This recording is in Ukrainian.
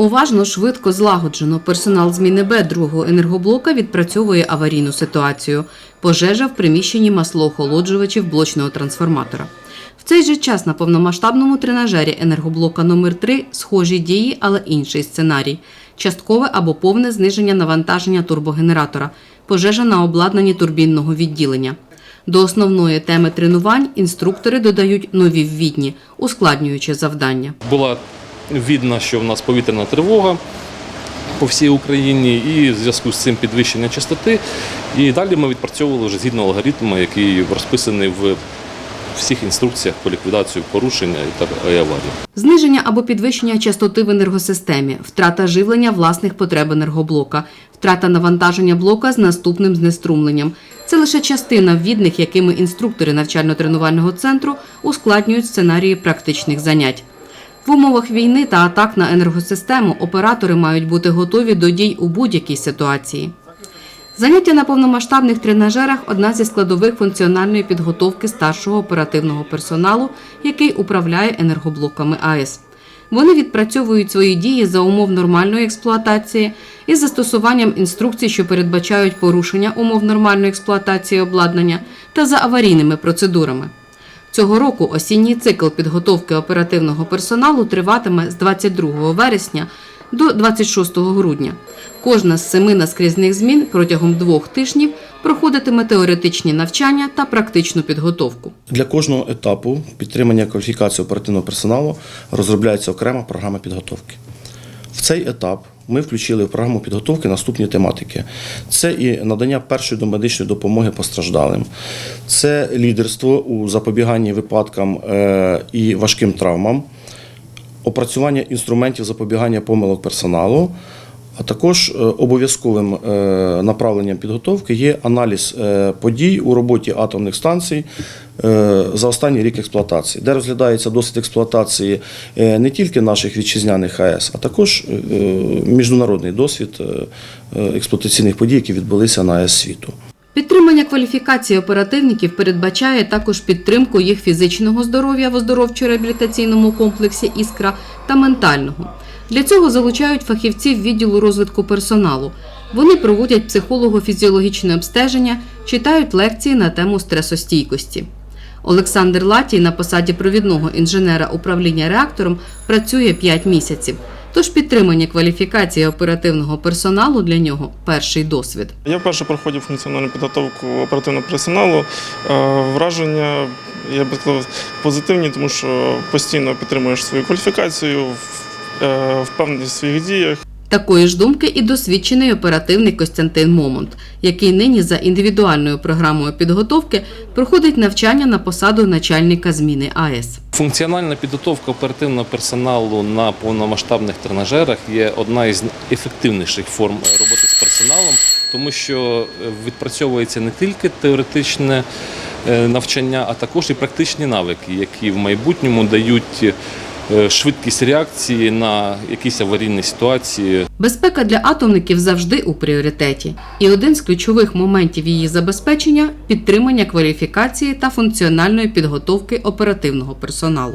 Уважно, швидко, злагоджено персонал зміни Б другого енергоблока відпрацьовує аварійну ситуацію. Пожежа в приміщенні маслоохолоджувачів блочного трансформатора. В цей же час на повномасштабному тренажері енергоблока номер 3 схожі дії, але інший сценарій: часткове або повне зниження навантаження турбогенератора, пожежа на обладнанні турбінного відділення. До основної теми тренувань інструктори додають нові ввідні, ускладнюючи завдання. Була видно, що в нас повітряна тривога по всій Україні, і в зв'язку з цим підвищення частоти. І далі ми відпрацьовували вже згідно алгоритму, який розписаний в всіх інструкціях по ліквідацію порушення і аварії. Зниження або підвищення частоти в енергосистемі, втрата живлення власних потреб енергоблока, втрата навантаження блока з наступним знеструмленням. Це лише частина ввідних, якими інструктори навчально-тренувального центру ускладнюють сценарії практичних занять. В умовах війни та атак на енергосистему оператори мають бути готові до дій у будь-якій ситуації. Заняття на повномасштабних тренажерах одна зі складових функціональної підготовки старшого оперативного персоналу, який управляє енергоблоками АЕС. Вони відпрацьовують свої дії за умов нормальної експлуатації із застосуванням інструкцій, що передбачають порушення умов нормальної експлуатації обладнання та за аварійними процедурами. Цього року осінній цикл підготовки оперативного персоналу триватиме з 22 вересня до 26 грудня. Кожна з семи наскрізних змін протягом двох тижнів проходитиме теоретичні навчання та практичну підготовку. Для кожного етапу підтримання кваліфікації оперативного персоналу розробляється окрема програма підготовки. В цей етап ми включили в програму підготовки наступні тематики: це і надання першої домедичної допомоги постраждалим, це лідерство у запобіганні випадкам е, і важким травмам, опрацювання інструментів запобігання помилок персоналу. А також е, обов'язковим е, направленням підготовки є аналіз е, подій у роботі атомних станцій за останній рік експлуатації, де розглядається досвід експлуатації не тільки наших вітчизняних АЕС, а також міжнародний досвід експлуатаційних подій, які відбулися на АЕС світу. Підтримання кваліфікації оперативників передбачає також підтримку їх фізичного здоров'я в оздоровчо-реабілітаційному комплексі Іскра та ментального. Для цього залучають фахівців відділу розвитку персоналу. Вони проводять психолого-фізіологічне обстеження, читають лекції на тему стресостійкості. Олександр Латій на посаді провідного інженера управління реактором працює 5 місяців. Тож підтримання кваліфікації оперативного персоналу для нього перший досвід. Я вперше проходив функціональну підготовку оперативного персоналу. Е, Враження, я би сказав, позитивні, тому що постійно підтримуєш свою кваліфікацію, впевненість в своїх діях. Такої ж думки і досвідчений оперативник Костянтин Момонт, який нині за індивідуальною програмою підготовки проходить навчання на посаду начальника зміни АЕС. Функціональна підготовка оперативного персоналу на повномасштабних тренажерах є одна із ефективніших форм е, роботи з персоналом, тому що е, відпрацьовується не тільки теоретичне е, навчання, а також і практичні навики, які в майбутньому дають е, швидкість реакції на якісь аварійні ситуації. Безпека для атомників завжди у пріоритеті, і один з ключових моментів її забезпечення підтримання кваліфікації та функціональної підготовки оперативного персоналу.